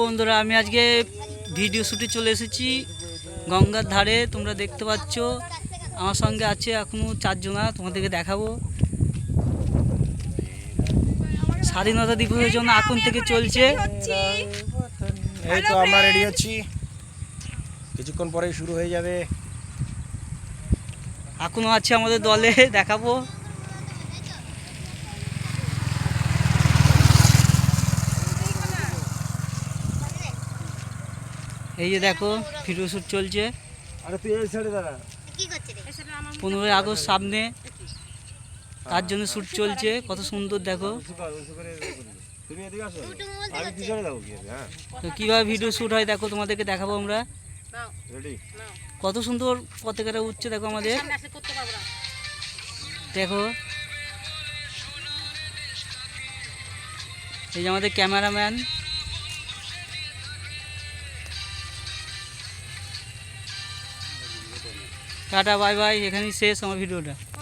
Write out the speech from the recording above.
বন্ধুরা আমি আজকে ভিডিও শুটে চলে এসেছি গঙ্গার ধারে তোমরা দেখতে পাচ্ছ। আমার সঙ্গে আছে এখনও চারজনা তোমাদেরকে দেখাবো। স্বাধীনতা দিবসের জন্য এখন থেকে চলছে। এই তো আমরা রেডি হচ্ছি কিছুক্ষণ পরেই শুরু হয়ে যাবে। এখনও আছে আমাদের দলে দেখাবো। এই যে দেখো ভিডিও শ্যুট চলছে। আরে তুই এই সাইডে দাঁড়া। পনেরোই আগস্ট সামনে। তার জন্য শ্যুট চলছে কত সুন্দর দেখো। তুমি এদিকে আসো। আমি পিছনে যাব হ্যাঁ। তো কীভাবে ভিডিও শ্যুট হয় দেখো তোমাদেরকে দেখাবো আমরা। রেডি কত সুন্দর পতাকাটা উঠছে দেখো আমাদের। দেখো। এই যে আমাদের ক্যামেরাম্যান। টাটা বাই বাই এখানেই শেষ আমার ভিডিওটা।